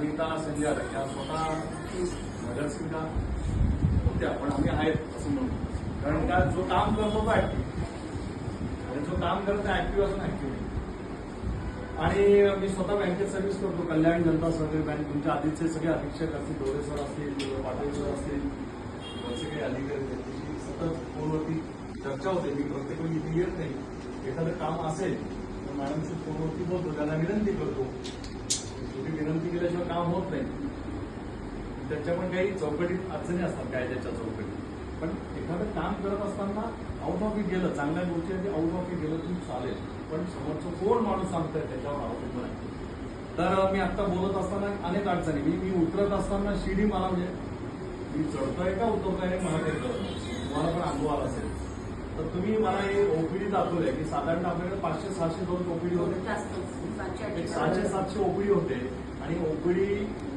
अनिता संजय या स्वतः नगरसेविका होत्या पण आम्ही आहेत असं म्हणू कारण का जो काम करतो तो ऍक्टिव्ह आणि जो काम करत ऍक्टिव्ह असून ऍक्टिव्ह आणि मी स्वतः बँकेत सर्व्हिस करतो कल्याण जनता सहकारी बँक. तुमच्या आधीचे सगळे अधीक्षक असतील डोळे सर असतील किंवा पाटील सर असतील वरचे काही अधिकारी त्यांच्याशी सतत फोनवरती चर्चा होते. मी प्रत्येक वेळी इथे येत नाही. एखादं काम असेल तर मॅडमशी फोनवरती बोलतो त्यांना विनंती करतो. तुम्ही विनंती केल्याशिवाय काम होत नाही. त्याच्या पण काही चौकटीत अडचणी असतात कायद्याच्या चौकटीत. पण एखादं काम करत असताना आउट ऑफ इट गेलं चांगल्या गोष्टी आहे आउट ऑफ इट गेलं तुम्ही चालेल. पण समोरचं कोण माणूस सांगतोय त्याच्यावर अवलंबून आहे तर मी आता बोलत असताना अनेक अडचणी. मी मी उतरत असताना शिडी मला म्हणजे मी चढतोय का उतरतोय? मला काही कळत नाही. तुम्हाला पण अनुभव आला असेल. तर तुम्ही मला हे ओपीडी दाखवलंय की साधारण आपल्याकडे पाचशे सहाशे दोन ओपीडी होते. सहाशे सातशे ओपीडी होते. आणि ओपीडी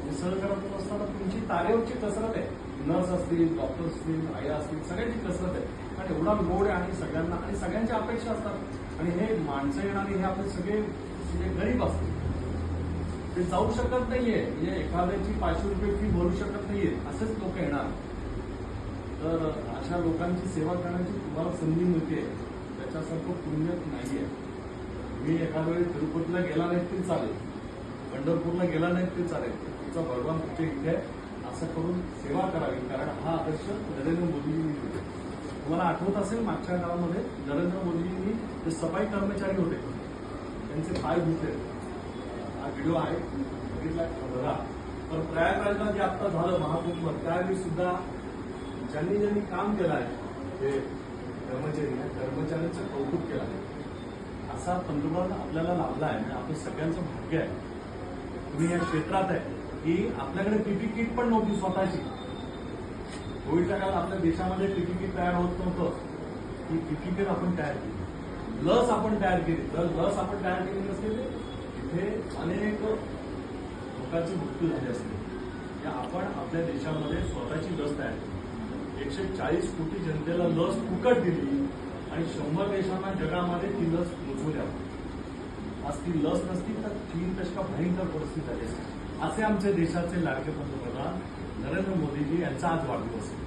मिसळ करत असताना तुमची तारेवरची कसरत आहे. नर्स असतील डॉक्टर असतील आया असतील सगळ्यांची कसरत आहे. आणि एवढा लोड आहे आणि सगळ्यांना आणि सगळ्यांच्या अपेक्षा असतात. आणि हे माणसं येणारे हे आपले सगळे म्हणजे गरीब असतील ते जाऊ शकत नाहीये. म्हणजे एखाद्याची पाचशे रुपये फी भरू शकत नाहीये. असेच लोक येणार. तर अशा लोकांची सेवा करण्याची तुम्हाला संधी मिळते. त्याच्यासारखं उन्नत नाही आहे मी एखाद्या वेळी तिरुपतीला गेला नाही तरी चालेल. पंढरपूरला गेला नाही तरी चालेल. तुमचा भगवान तुमच्या इथे आहे. असं करून सेवा करावी. कारण हा आदर्श नरेंद्र मोदींनी दिला. तुम्हाला आठवत असेल मागच्या काळामध्ये नरेंद्र मोदींनी जे सफाई कर्मचारी होते त्यांचे पाय धुतले. हा व्हिडिओ आहे. बघितला बघा. तर प्रयागराजला जे आता झालं महाकुंभ त्यावेळी सुद्धा ज्यांनी ज्यांनी काम केलं आहे ते कर्मचारी कर्मचाऱ्यांचं कौतुक केलं आहे. असा पंतप्रधान आपल्याला लाभला आहे आणि आपलं सगळ्यांचं भाग्य आहे. तुम्ही या क्षेत्रात आहे की आपल्याकडे पीपी किट पण नव्हती स्वतःची. कोविडच्या काळात आपल्या देशामध्ये पीपी किट तयार होत नव्हतं. ती पीपी किट आपण तयार केली. लस आपण तयार केली. जर लस आपण तयार केली नसते तिथे अनेक लोकांचे मृत्यू झाले असते. आपण आपल्या देशामध्ये स्वतःची लस तयार केली. एकशे चाळीस कोटी जनतेला लस फुकट दिली आणि शंभर देशांना जगामध्ये ती लस पोचवल्या आज ती लस नसती तर तीन दशका भयंकर परिस्थिती झाली असते असे आमच्या देशाचे लाडके पंतप्रधान नरेंद्र मोदीजी यांचा आज वाढदिवस आहे.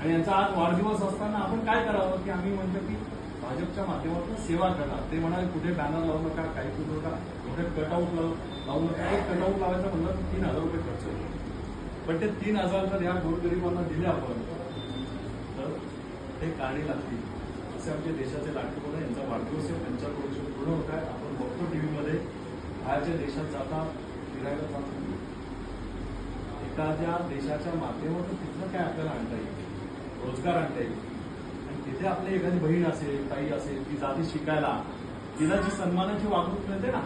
आणि यांचा आज वाढदिवस असताना आपण काय करावं की आम्ही म्हणतो की भाजपच्या माध्यमातून सेवा करा. ते म्हणाले कुठे बॅनर लावू नका काही करू नका. कुठे कटआउट लावू लावू नका. एक कटआउट लावायचं म्हणलं तर तीन हजार रुपये खर्च होतो. पण ते तीन हजार जर या गोरगरिबांना दिले आपण. तर ते काढी लागतील. असे आमच्या देशाचे लाडके यांचा वाढदिवस आहे. त्यांच्या प्रोजेक्ट पूर्ण होत आहे. आपण बघतो टीव्हीमध्ये बाहेरच्या देशात जाता फिरायला जात. एखाद्या देशाच्या माध्यमातून तिथलं काय आपल्याला आणता येईल? रोजगार आणता येईल. आणि तिथे आपली एखादी बहीण असेल ताई असेल ती जाते शिकायला तिला जी सन्मानाची वागणूक मिळते ना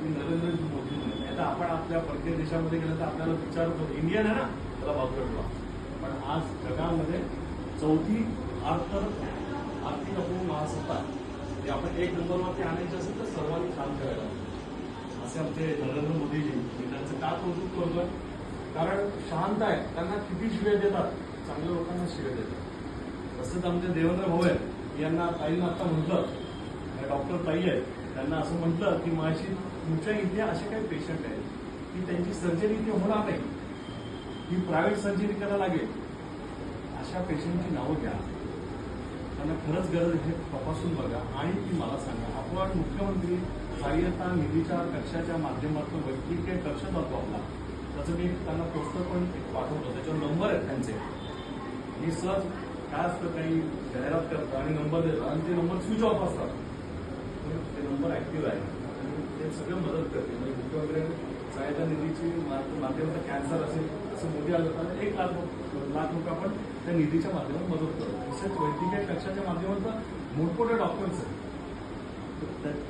ती नरेंद्र मोदी मिळते आता आपण आपल्या परकीय देशामध्ये गेलं तर आपल्याला विचारतो इंडियन आहे ना? त्याला बाजूला ठेवा पण आज जगामध्ये चौथी अर्थ आर्थिक अपूर्ण महासत्ता जे आपण एक नंबरवरती आणायचे असेल तर सर्वांनी काम करायला असे आमचे नरेंद्र मोदीजी त्यांचं का कौतुक करतोय? कारण शांत आहे. त्यांना किती शिव्या देतात? चांगल्या लोकांना शिव्या देतात. तसंच आमचे देवेंद्र भाऊ आहेत यांना ताईंना आता म्हटलं डॉक्टर ताई आहेत. त्यांना असं म्हटलं की माझी तुमच्या इथे असे काही पेशंट आहेत की त्यांची सर्जरी इथे होणार नाही. ही प्रायव्हेट सर्जरी करायला लागेल. अशा पेशंटची नावं घ्या. त्यांना खरंच गरज आहे हे तपासून बघा. आणि ती मला सांगा. आपण मुख्यमंत्री सहाय्यता निधीच्या कक्षाच्या माध्यमातून वैद्यकीय कक्ष जातो आपला. त्याचं मी त्यांना पोस्टर पण एक पाठवतो. त्याच्यावर नंबर आहेत त्यांचे. मी सहज काय असतं काही जाहिरात करतो आणि नंबर देतो. आणि ते नंबर स्विच ऑफ असतात. ते नंबर ऍक्टिव्ह आहे. आणि ते सगळं मदत करते. म्हणजे मुख्यमंत्री सहायता निधीची माध्यमातून कॅन्सर असेल असं मोदी आलं तर एक लाख लाख लोक आपण त्या निधीच्या माध्यमातून मदत करतो. तसेच वैद्यकीय कक्षाच्या माध्यमातून मोठमोठ्या डॉक्टर्स आहेत.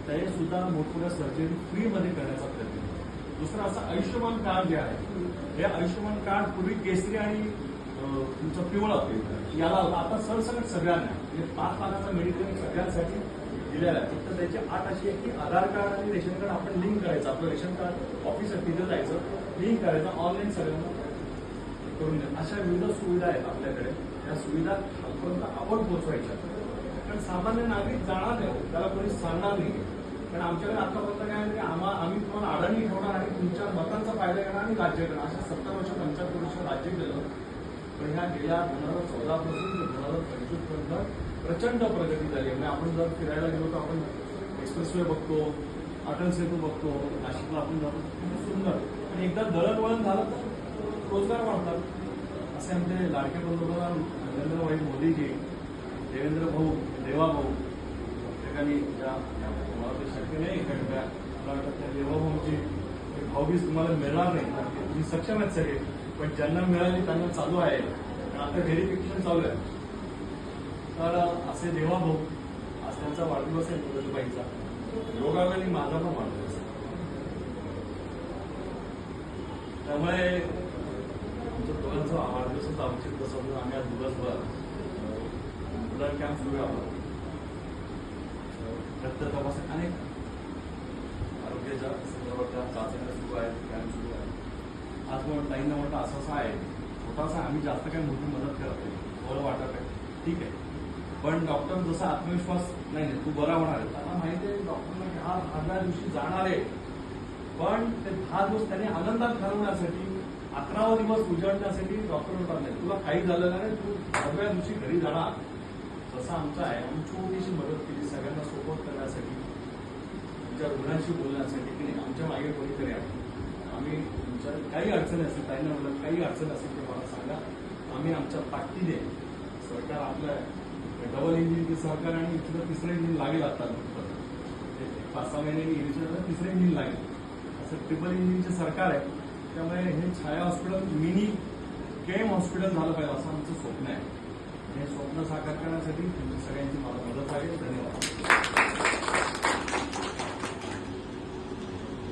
ते सुद्धा मोठमोठ्या सर्जरी फ्रीमध्ये करण्याचा प्रयत्न दुसरं असं आयुष्यमान कार्ड जे आहे हे आयुष्यमान कार्ड पूर्वी केसरी आणि तुमचं पिवळं याला आता सरसकट सगळ्यांना म्हणजे पाच लाखाचा मेडिक्लेम सगळ्यांसाठी दिलेला आहे. फक्त त्याची आठ अशी आहे की आधार कार्ड आणि रेशन कार्ड आपण लिंक करायचं. आपलं रेशन कार्ड ऑफिसर तिथे जायचं. लिंक करायचं. ऑनलाईन सगळ्यांना करून द्या अशा विविध सुविधा आहेत आपल्याकडे. त्या सुविधा आपण आपण पोहोचवायच्या. कारण सामान्य नागरिक जाणार नाही. त्याला कोणी सांगणार नाही. कारण आमच्याकडे आतापर्यंत काय आहे की आम्हा आम्ही तुम्हाला अडाणी ठेवणार आणि तुमच्या मतांचा फायदा घेणार आणि राज्य करणार अशा सत्तर वर्ष पंच्याहत्तर वर्ष राज्य केलं. पण ह्या गेल्या दोन हजार चौदापासून ते दोन हजार पंचवीसपर्यंत प्रचंड प्रगती झाली म्हणजे आपण जर फिरायला गेलो तर आपण एक्सप्रेसवे बघतो अटल सेतू बघतो नाशिकला आपण जातो खूप सुंदर. आणि एकदा दळणवळण झालं तर रोजगार वाढतात. असे आमचे लाडके पंतप्रधान नरेंद्रभाई मोदीजी देवेंद्र भाऊ देवा भाऊ प्रत्येकाने ज्या शक्य नाही कारण त्या मला वाटतं त्या देवाभाऊची भाऊबीज तुम्हाला मिळणार नाही. तुम्ही सक्षम आहेत सगळे. पण ज्यांना मिळाली त्यांना चालू आहे. आता व्हेरिफिकेशन चालू आहे. तर असे देवा भाऊ आज त्यांचा वाढदिवस आहे मुदतबाईचा योगावेळी माझा पण वाढदिवस आहे. त्यामुळे आमचं वाढदिवस वाढदिवसाचं औचित्य समजून आम्ही आज दिवसभर ब्लड कॅम्प सुरू आहोत रक्त तपास अनेक आरोग्याच्या संदर्भातल्या चाचण्या सुरू आहेत कॅम्प सुरू आहेत आज म्हणून ताईंना म्हटलं असं असं आहे छोटासा आम्ही जास्त काही मोठी मदत करत नाही बरं वाटत आहे. ठीक आहे. पण डॉक्टर जसा आत्मविश्वास नाही नाही, तू बरा होणार आहे. त्यांना माहिती आहे डॉक्टरला की हा दहाव्या दिवशी जाणार आहे. पण ते दहा दिवस त्यांनी आनंदात घालवण्यासाठी अकरावा दिवस उजळण्यासाठी डॉक्टर म्हणतात नाही तुला काही झालं नाही तू दहाव्या दिवशी घरी जाणार. तसा आमचा आहे. आम्ही छोटीशी मदत केली सगळ्यांना सपोर्ट करण्यासाठी तुमच्या रुग्णांशी बोलण्यासाठी की नाही आमच्या मागे कोणीतरी आहे. आम्ही तुमच्या काही अडचणी असतील नाही म्हणलं काही अडचण असेल ते मला सांगा. आम्ही आमच्या ताकदीने सरकार आपल्या डबल इंजिनचे सहकार आणि इथलं तिसरं इंजिन लागेल आता ते पाच सहा महिन्यांनी इरिशनला तिसरं इंजिन लागेल. असं ट्रिपल इंजिनचे सरकार आहे. त्यामुळे हे Chhaya hospital mini KEM hospital झालं पाहिजे असं आमचं स्वप्न आहे. हे स्वप्न साकार करण्यासाठी तुमची सगळ्यांची मला मदत आहे. धन्यवाद.